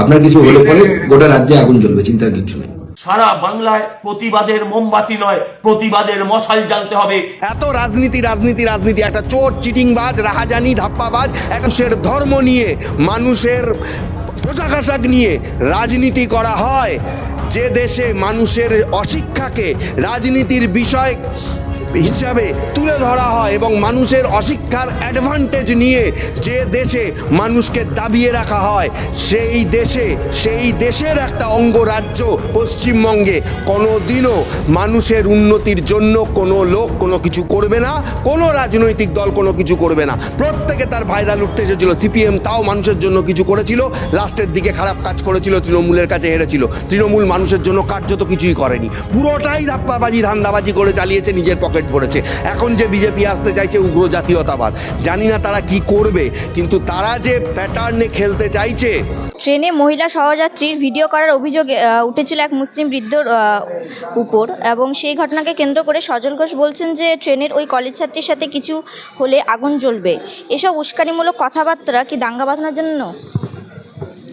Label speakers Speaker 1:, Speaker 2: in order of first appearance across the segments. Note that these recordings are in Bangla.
Speaker 1: আপনার কিছু হলে পরে গোটা রাজ্যে আগুন জ্বলবে চিন্তার কিচ্ছু নেই।
Speaker 2: সারা বাংলায় প্রতিবাদের মোমবাতি নয় প্রতিবাদের মশাল জ্বালতে হবে।
Speaker 3: এত রাজনীতি রাজনীতি রাজনীতি একটা চোর চিটিংবাজ রাহাজানি ধাপ্পাবাজ মানুষের ধর্ম নিয়ে মানুষের পোশাক আশাক নিয়ে রাজনীতি করা হয়। যে দেশে মানুষের অশিক্ষাকে রাজনীতির বিষয় হিসাবে তুলে ধরা হয় এবং মানুষের অশিক্ষার অ্যাডভান্টেজ নিয়ে যে দেশে মানুষকে দাবিয়ে রাখা হয়, সেই দেশে, সেই দেশের একটা অঙ্গরাজ্য পশ্চিমবঙ্গে কোনো দিনও মানুষের উন্নতির জন্য কোনো লোক কোনো কিছু করবে না, কোনো রাজনৈতিক দল কোনো কিছু করবে না। প্রত্যেকে তার ফায়দা লুটতে এসেছিল, সিপিএম তাও মানুষের জন্য কিছু করেছিল, লাস্টের দিকে খারাপ কাজ করেছিল, তৃণমূলের কাছে হেরেছিল। তৃণমূল মানুষের জন্য কার্যত কিছুই করেনি। পুরোটাই ধাপ্পাবাজি, ধান্দাবাজি করে চালিয়েছে নিজের পকেট ভরেছে এখন যে বিজেপি আসতে চাইছে উগ্র জাতীয়তাবাদ জানি না তারা কি করবে কিন্তু তারা যে প্যাটার্নে খেলতে চাইছে।
Speaker 4: ট্রেনে মহিলা সহযাত্রীর ভিডিও করার অভিযোগ উঠেছিল এক মুসলিম বৃদ্ধর উপর এবং সেই ঘটনাকে কেন্দ্র করে সজল ঘোষ বলছেন যে ট্রেনের ওই কলেজ ছাত্রীর সাথে কিছু হলে আগুন জ্বলবে। এসব উস্কানিমূলক কথাবার্তা কি দাঙ্গা বাঁধানোর জন্য?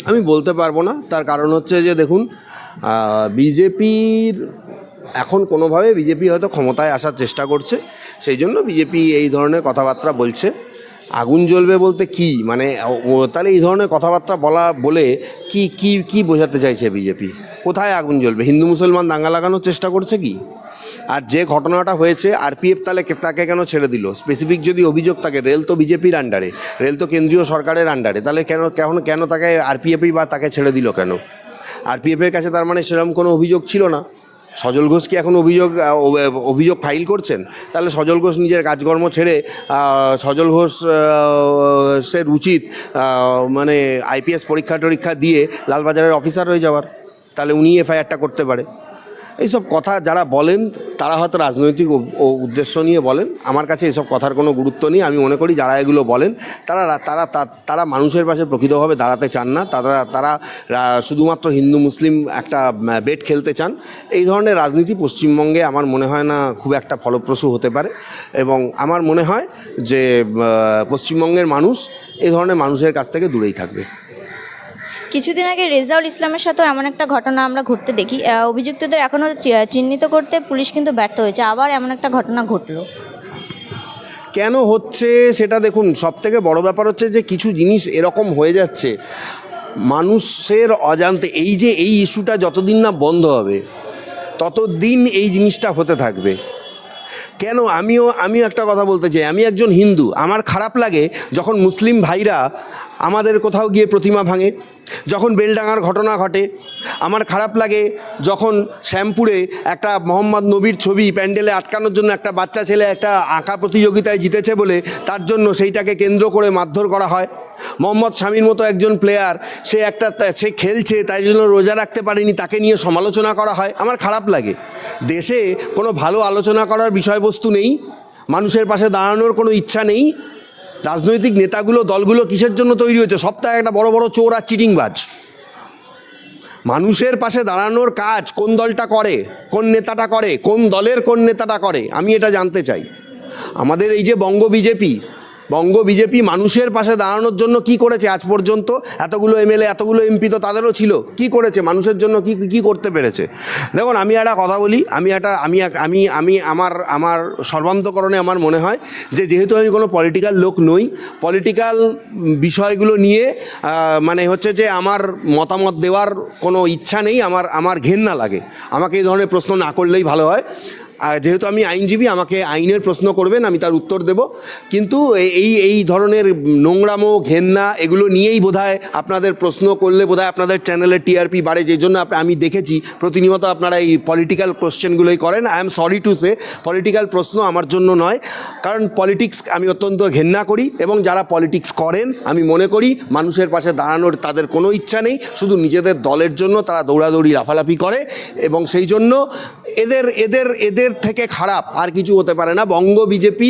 Speaker 3: আমি বলতে পারব না। তার কারণ হচ্ছে যে দেখুন বিজেপির এখন কোনোভাবে বিজেপি হয়তো ক্ষমতায় আসার চেষ্টা করছে, সেই জন্য বিজেপি এই ধরনের কথাবার্তা বলছে। আগুন জ্বলবে বলতে কি? মানে তাহলে এই ধরনের কথাবার্তা বলা, বলে কি কি কি বোঝাতে চাইছে বিজেপি কোথায় আগুন জ্বলবে? হিন্দু মুসলমান দাঙ্গা লাগানোর চেষ্টা করছে কি? আর যে ঘটনাটা হয়েছে আরপিএফ তাহলে তাকে কেন ছেড়ে দিল? স্পেসিফিক যদি অভিযোগ থাকে, রেল তো বিজেপির আন্ডারে রেল তো কেন্দ্রীয় সরকারের আন্ডারে তাহলে কেন কেন কেন তাকে আরপিএফই বা তাকে ছেড়ে দিল কেন? আরপিএফের কাছে তার মানে সেরকম কোনো অভিযোগ ছিল না। সজল ঘোষ কি এখন অভিযোগ অভিযোগ ফাইল করছেন? তাহলে সজল ঘোষ নিজের কাজকর্ম ছেড়ে সজল ঘোষ সের উচিত মানে আইপিএস পরীক্ষা টরীক্ষা দিয়ে লালবাজারের অফিসার হয়ে যাওয়ার, তাহলে উনি এফআইআরটা করতে পারে। এইসব কথা যারা বলেন, তারা হয়তো রাজনৈতিক উদ্দেশ্য নিয়ে বলেন। আমার কাছে এসব কথার কোনো গুরুত্ব নেই। আমি মনে করি যারা এগুলো বলেন, তারা তারা তারা মানুষের পাশে প্রকৃতভাবে দাঁড়াতে চান না। তারা তারা শুধুমাত্র হিন্দু, মুসলিম একটা বেট খেলতে চান। এই ধরনের রাজনীতি পশ্চিমবঙ্গে আমার মনে হয় না খুব একটা ফলপ্রসূ হতে পারে। এবং আমার মনে হয় যে পশ্চিমবঙ্গের মানুষ এই ধরনের মানুষের কাছ থেকে দূরেই থাকবে।
Speaker 4: কিছুদিন আগে রেজাউল ইসলামের সাথেও এমন একটা ঘটনা আমরা ঘটতে দেখি। অভিযুক্তদের এখনও চিহ্নিত করতে পুলিশ কিন্তু ব্যর্থ হয়েছে। আবার এমন একটা ঘটনা ঘটলো।
Speaker 3: কেন হচ্ছে সেটা দেখুন সব থেকে বড় ব্যাপার হচ্ছে যে কিছু জিনিস এরকম হয়ে যাচ্ছে, মানুষের অজান্তে এই যে এই ইস্যুটা যতদিন না বন্ধ হবে, ততদিন এই জিনিসটা হতে থাকবে। কেন আমিও আমিও একটা কথা বলতে চাই। আমি একজন হিন্দু, আমার খারাপ লাগে যখন মুসলিম ভাইরা আমাদের কোথাও গিয়ে প্রতিমা ভাঙে, যখন বেলডাঙার ঘটনা ঘটে। আমার খারাপ লাগে যখন শ্যামপুরে একটা মোহাম্মদ নবীর ছবি প্যান্ডেলে আটকানোর জন্য একটা বাচ্চা ছেলে একটা আঁকা প্রতিযোগিতায় জিতেছে বলে তার জন্য সেইটাকে কেন্দ্র করে মারধর করা হয়। মোহাম্মদ স্বামীর মতো একজন প্লেয়ার সে একটা, সে খেলছে, তাই জন্য রোজা রাখতে পারেনি, তাকে নিয়ে সমালোচনা করা হয়। আমার খারাপ লাগে। দেশে কোনো ভালো আলোচনা করার বিষয়বস্তু নেই, মানুষের পাশে দাঁড়ানোর কোনো ইচ্ছা নেই। রাজনৈতিক নেতাগুলো, দলগুলো কিসের জন্য তৈরি হয়েছে? সপ্তাহে একটা বড় বড় চোর আর চিটিংবাজ। মানুষের পাশে দাঁড়ানোর কাজ কোন দলটা করে, কোন নেতাটা করে, কোন দলের কোন নেতাটা করে, আমি এটা জানতে চাই। আমাদের এই যে বঙ্গ বিজেপি বঙ্গ বিজেপি মানুষের পাশে দাঁড়ানোর জন্য কি করেছে আজ পর্যন্ত? এতগুলো এমএলএ এতগুলো এমপি তো তাদেরও ছিল। কি করেছে? মানুষের জন্য কি কি করতে পেরেছে? দেখুন, আমি একটা কথা বলি, আমি একটা, আমি আমি আমি আমার আমার সর্বান্তকরণে আমার মনে হয় যে যেহেতু আমি কোনো পলিটিক্যাল লোক নই পলিটিক্যাল বিষয়গুলো নিয়ে মানে হচ্ছে যে আমার মতামত দেওয়ার কোনো ইচ্ছা নেই, আমার আমার ঘেন্না লাগে। আমাকে এই ধরনের প্রশ্ন না করলেই ভালো হয়। যেহেতু আমি আইনজীবী, আমাকে আইনের প্রশ্ন করবেন, আমি তার উত্তর দেব। কিন্তু এই এই ধরনের নোংরামো, ঘেন্না, এগুলো নিয়েই বোধহয় আপনাদের প্রশ্ন করলে বোধহয় আপনাদের চ্যানেলের টিআরপি বাড়ে। যে জন্য আমি দেখেছি, প্রতিনিয়ত আপনারা এই পলিটিক্যাল কোশ্চেনগুলোই করেন। I am sorry to say political প্রশ্ন আমার জন্য নয়। কারণ পলিটিক্স আমি অত্যন্ত ঘেন্না করি এবং যারা পলিটিক্স করেন, আমি মনে করি মানুষের পাশে দাঁড়ানোর তাদের কোনো ইচ্ছা নেই। শুধু নিজেদের দলের জন্য তারা দৌড়াদৌড়ি, লাফালাফি করে এবং সেই জন্য এদের এদের এদের থেকে খারাপ, আর কিছু হতে পারে না। বঙ্গ বিজেপি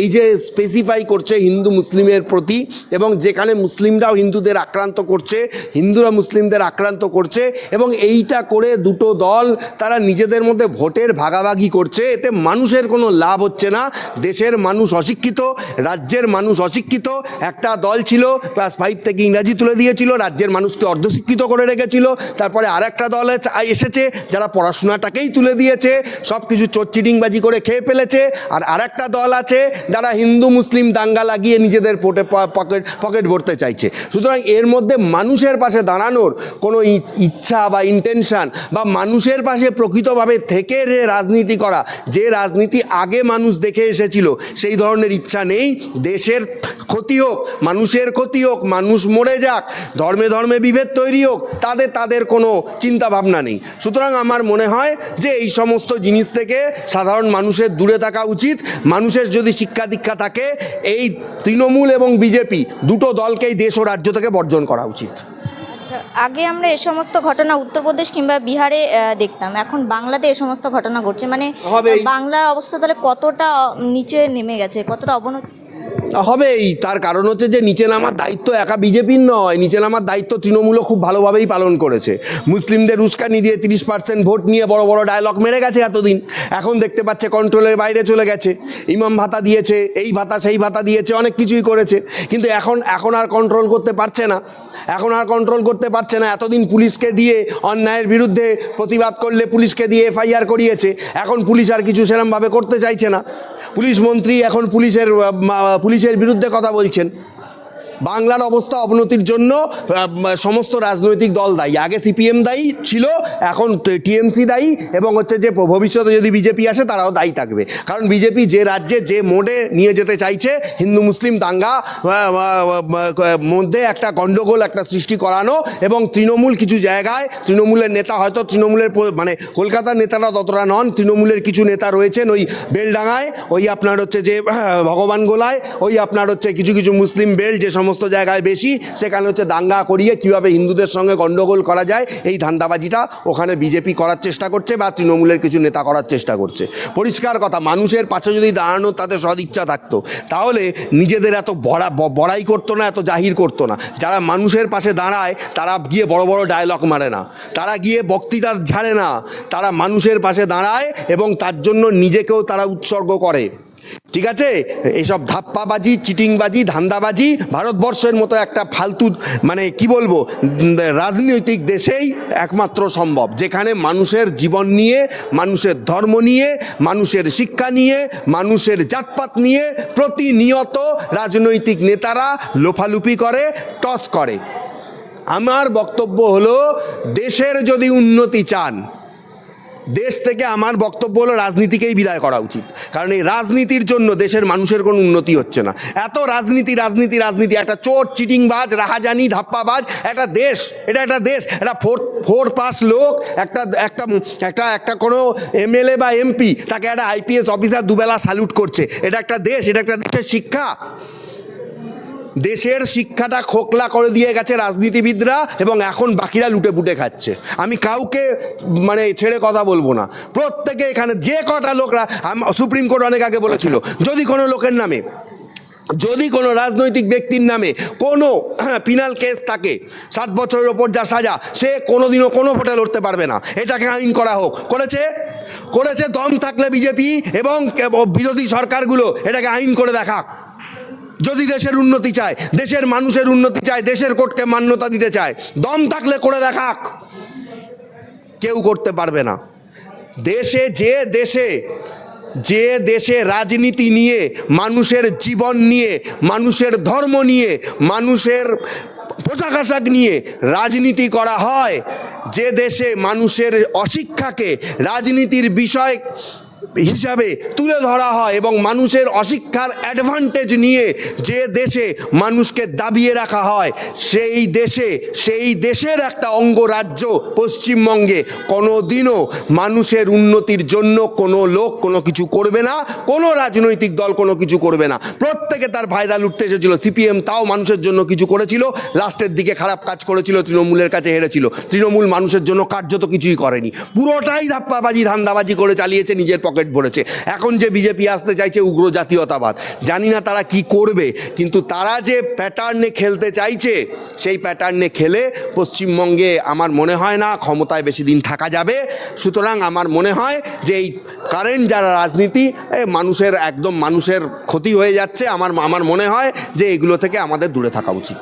Speaker 3: এই যে স্পেসিফাই করছে হিন্দু মুসলিমের প্রতি, এবং যেখানে মুসলিমরাও হিন্দুদের আক্রান্ত করছে, হিন্দুরা মুসলিমদের আক্রান্ত করছে, এবং এইটা করে দুটো দল তারা নিজেদের মধ্যে ভোটের ভাগাভাগি করছে, এতে মানুষের কোনো লাভ হচ্ছে না। দেশের মানুষ অশিক্ষিত, রাজ্যের মানুষ অশিক্ষিত, একটা দল ছিল ক্লাস ফাইভ থেকে ইংরাজি তুলে দিয়েছিল, রাজ্যের মানুষকে অর্ধশিক্ষিত করে রেখেছিল, তারপরে আর একটা দল এসেছে, যারা পড়াশোনাটাকেই তুলে দিয়েছে সব কিছু চোরচিটিংবাজি করে খেয়ে ফেলেছে। আর আরেকটা দল আছে যারা হিন্দু, মুসলিম দাঙ্গা লাগিয়ে নিজেদের পোটে পকেট পকেট ভরতে চাইছে। সুতরাং এর মধ্যে মানুষের পাশে দাঁড়ানোর কোনো ইচ্ছা বা ইন্টেনশন বা মানুষের পাশে প্রকৃতভাবে থেকে যে রাজনীতি করা, যে রাজনীতি আগে মানুষ দেখে এসেছিল, সেই ধরনের ইচ্ছা নেই। দেশের ক্ষতি হোক, মানুষের ক্ষতি হোক, মানুষ মরে যাক, ধর্মে ধর্মে বিভেদ তৈরি হোক, তাদের তাদের কোনো চিন্তা ভাবনা নেই। সুতরাং আমার মনে হয় যে এই সমস্ত জিনিস থেকে সাধারণ মানুষের দূরে থাকা উচিত। মানুষের যদি শিক্ষা দীক্ষা থাকে এই তৃণমূল এবং বিজেপি দুটো দলকেই দেশ ও রাজ্য থেকে বর্জন করা উচিত।
Speaker 4: আচ্ছা আগে আমরা এ সমস্ত ঘটনা উত্তরপ্রদেশ কিংবা বিহারে দেখতাম। এখন বাংলাতে এ সমস্ত ঘটনা ঘটছে। মানে বাংলার অবস্থা তাহলে কতটা নিচে নেমে গেছে কতটা অবনতি?
Speaker 3: হবেই তার কারণ হচ্ছে যে নিচে নামার দায়িত্ব একা বিজেপির নয়, নিচে নামার দায়িত্ব তৃণমূলও খুব ভালোভাবেই পালন করেছে। মুসলিমদের উস্কানি দিয়ে তিরিশ পার্সেন্ট ভোট নিয়ে বড় বড় ডায়লগ মেরে গেছে এতদিন। এখন দেখতে পাচ্ছে কন্ট্রোলের বাইরে চলে গেছে। ইমাম ভাতা দিয়েছে, এই ভাতা সেই ভাতা দিয়েছে, অনেক কিছুই করেছে। কিন্তু এখন এখন আর কন্ট্রোল করতে পারছে না। এখন আর কন্ট্রোল করতে পারছে না। এতদিন পুলিশকে দিয়ে অন্যায়ের বিরুদ্ধে প্রতিবাদ করলে পুলিশকে দিয়ে এফআইআর করিয়েছে। এখন পুলিশ আর কিছু সেরমভাবে করতে চাইছে না। পুলিশ মন্ত্রী এখন পুলিশের মা- পুলিশের বিরুদ্ধে কথা বলছেন। বাংলার অবস্থা অবনতির জন্য সমস্ত রাজনৈতিক দল দায়ী। আগে সিপিএম দায়ী ছিল, এখন টিএমসি দায়ী এবং হচ্ছে যে ভবিষ্যতে যদি বিজেপি আসে তারাও দায়ী থাকবে। কারণ বিজেপি যে রাজ্যে যে মোডে নিয়ে যেতে চাইছে, হিন্দু, মুসলিম, দাঙ্গা মধ্যে একটা গণ্ডগোল একটা সৃষ্টি করানো এবং তৃণমূল কিছু জায়গায়, তৃণমূলের নেতা হয়তো তৃণমূলের মানে কলকাতার নেতারা ততটা নন, তৃণমূলের কিছু নেতা রয়েছেন ওই বেলডাঙায় ওই আপনার হচ্ছে যে ভগবান গোলায়, ওই আপনার হচ্ছে কিছু কিছু মুসলিম বেল যে সমস্ত জায়গায় বেশি, সেখানে হচ্ছে দাঙ্গা করিয়ে কীভাবে হিন্দুদের সঙ্গে গণ্ডগোল করা যায়, এই ধান্দাবাজিটা ওখানে বিজেপি করার চেষ্টা করছে বা তৃণমূলের কিছু নেতা করার চেষ্টা করছে। পরিষ্কার কথা, মানুষের পাশে যদি দাঁড়ানো তাতে সদিচ্ছা থাকতো, তাহলে নিজেদের এত বড়া বড়াই করতো না, এত জাহির করতো না। যারা মানুষের পাশে দাঁড়ায়, তারা গিয়ে বড় বড় ডায়লগ মারে না। তারা গিয়ে বক্তৃতা ঝাড়ে না। তারা মানুষের পাশে দাঁড়ায় এবং তার জন্য নিজেকেও তারা উৎসর্গ করে। ঠিক আছে? এইসব ধাপ্পাবাজি, চিটিংবাজি, ধান্দাবাজি ভারতবর্ষের মতো একটা ফালতু মানে কি বলব, রাজনৈতিক দেশেই একমাত্র সম্ভব। যেখানে মানুষের জীবন নিয়ে, মানুষের ধর্ম নিয়ে, মানুষের শিক্ষা নিয়ে, মানুষের জাতপাত নিয়ে প্রতিনিয়ত রাজনৈতিক নেতারা লোফালুপি করে, টস করে। আমার বক্তব্য হলো, দেশের যদি উন্নতি চান দেশ থেকে আমার বক্তব্য হলো রাজনীতিকেই বিদায় করা উচিত। কারণ এই রাজনীতির জন্য দেশের মানুষের কোনো উন্নতি হচ্ছে না। এত রাজনীতি রাজনীতি রাজনীতি, একটা চোর, চিটিংবাজ, রাহাজানি, ধাপ্পাবাজ, একটা দেশ, এটা একটা দেশ, একটা ফোর ফোর পাস লোক, একটা একটা একটা একটা কোনো এমএলএ বা এমপি, তাকে একটা আইপিএস অফিসার দুবেলা স্যালুট করছে। এটা একটা দেশ, এটা একটা দেশের শিক্ষা। দেশের শিক্ষাটা খোকলা করে দিয়ে গেছে রাজনীতিবিদরা এবং এখন বাকিরা লুটে পুটে খাচ্ছে। আমি কাউকে মানে ছেড়ে কথা বলব না। প্রত্যেকে এখানে যে কটা লোকরা সুপ্রিম কোর্ট অনেক আগে বলেছিল, যদি কোনো লোকের নামে, যদি কোনো রাজনৈতিক ব্যক্তির নামে কোনো পিনাল কেস থাকে, সাত বছরের ওপর যা সাজা, সে কোনোদিনও কোনো ভোটে লড়তে পারবে না। এটাকে আইন করা হোক। করেছে? করেছে, দম থাকলে বিজেপি এবং বিরোধী সরকারগুলো এটাকে আইন করে দেখাক। যদি দেশের উন্নতি চায়, দেশের মানুষের উন্নতি চায়, দেশের কোর্টকে মান্যতা দিতে চায়, দম থাকলে করে দেখাক। কেউ করতে পারবে না। দেশে যে দেশে যে দেশে রাজনীতি নিয়ে, মানুষের জীবন নিয়ে, মানুষের ধর্ম নিয়ে, মানুষের পোশাক আশাক নিয়ে রাজনীতি করা হয়, যে দেশে মানুষের অশিক্ষাকে, রাজনীতির বিষয় হিসাবে তুলে ধরা হয় এবং মানুষের অশিক্ষার অ্যাডভান্টেজ নিয়ে যে দেশে মানুষকে দাবিয়ে রাখা হয়, সেই দেশে, সেই দেশের একটা অঙ্গরাজ্য পশ্চিমবঙ্গে কোনো দিনও মানুষের উন্নতির জন্য কোনো লোক কোনো কিছু করবে না, কোনো রাজনৈতিক দল কোনো কিছু করবে না। প্রত্যেকে তার ফায়দা লুটতে এসেছিল, সিপিএম তাও মানুষের জন্য কিছু করেছিল, লাস্টের দিকে খারাপ কাজ করেছিল, তৃণমূলের কাছে হেরেছিল। তৃণমূল মানুষের জন্য কার্যত কিছুই করেনি। পুরোটাই ধাপ্পাবাজি, ধান্দাবাজি করে চালিয়েছে নিজের পকেট পকেট ভরেছে এখন যে বিজেপি আসতে চাইছে উগ্র জাতীয়তাবাদ, জানি না তারা কি করবে, কিন্তু তারা যে প্যাটার্নে খেলতে চাইছে, সেই প্যাটার্নে খেলে পশ্চিমবঙ্গে আমার মনে হয় না ক্ষমতায় বেশি দিন থাকা যাবে। সুতরাং আমার মনে হয় যে এই কারেন্ট যারা রাজনীতি মানুষের একদম মানুষের ক্ষতি হয়ে যাচ্ছে। আমার আমার মনে হয় যে এগুলো থেকে আমাদের দূরে থাকা উচিত।